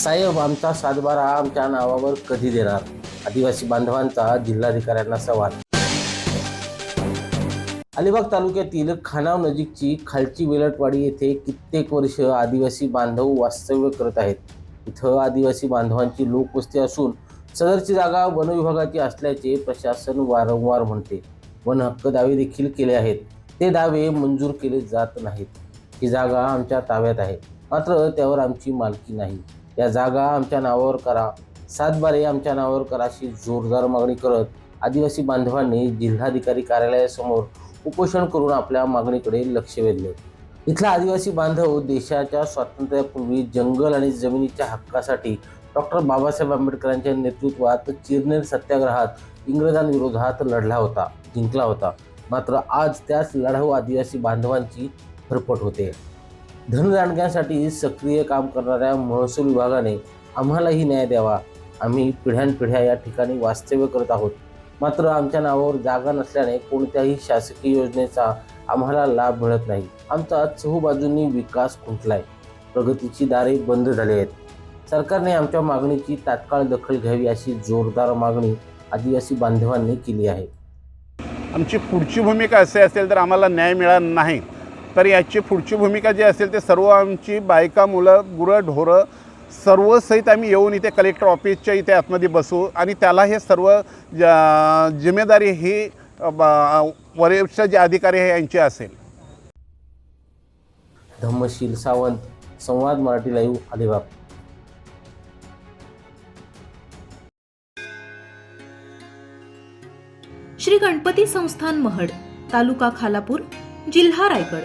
साहेब आमचा सातबारा आमच्या नावावर कधी देणार? आदिवासी बांधवांचा जिल्हाधिकाऱ्यांना सवाल. अलिबाग तालुक्यातील खानाव नजीकची खालची वेलटवाडी येथे कित्येक वर्ष आदिवासी बांधव वास्तव्य करत आहेत. इथं आदिवासी बांधवांची लोकवस्ती असून सदरची जागा वनविभागाची असल्याचे प्रशासन वारंवार म्हणते. वन हक्क दावे देखील केले आहेत. ते दावे मंजूर केले जात नाहीत. ही जागा आमच्या ताब्यात आहे. मात्र त्यावर आमची मालकी नाही. या जागा आमच्या नावावर करा. सातबारे आमच्या नावावर करा अशी जोरदार मागणी करत आदिवासी बांधवांनी जिल्हाधिकारी कार्यालयासमोर उपोषण करून आपल्या मागणीकडे लक्ष वेधले. इथला आदिवासी बांधव देशाच्या स्वातंत्र्यापूर्वी जंगल आणि जमिनीच्या हक्कासाठी डॉक्टर बाबासाहेब आंबेडकरांच्या नेतृत्वात चिरनेर सत्याग्रहात इंग्रजांविरोधात लढला होता जिंकला होता. मात्र आज त्याच लढाऊ आदिवासी बांधवांची भरपट होते. धनदांडग्यांसाठी सक्रिय काम करणाऱ्या महसूल विभागाने आम्हालाही न्याय द्यावा. आम्ही पिढ्यानपिढ्या या ठिकाणी वास्तव्य करत आहोत. मात्र आमच्या नावावर जागा नसल्याने कोणत्याही शासकीय योजनेचा आम्हाला लाभ मिळत नाही. आमचा चहूबाजूंनी विकास खुंटलाय. प्रगतीची दारे बंद झाली आहेत. सरकारने आमच्या मागणीची तात्काळ दखल घ्यावी अशी जोरदार मागणी आदिवासी बांधवांनी केली आहे. आमची पुढची भूमिका असे असेल तर आम्हाला न्याय मिळणार नाही. तर याची पुढची भूमिका जी असेल ते सर्व आमची बायका मुलं गुरं ढोरं सर्व सहित आम्ही येऊन इथे कलेक्टर ऑफिसच्या इथे आतमध्ये बसू आणि त्याला हे सर्व ज- जिम्मेदारी ही वरिष्ठ जे अधिकारी आहे यांची असेल. धम्मशील सावंत संवाद मराठी लाईव्ह अलिबाग. श्री गणपती संस्थान महड तालुका खालापूर जिल्हा रायगड.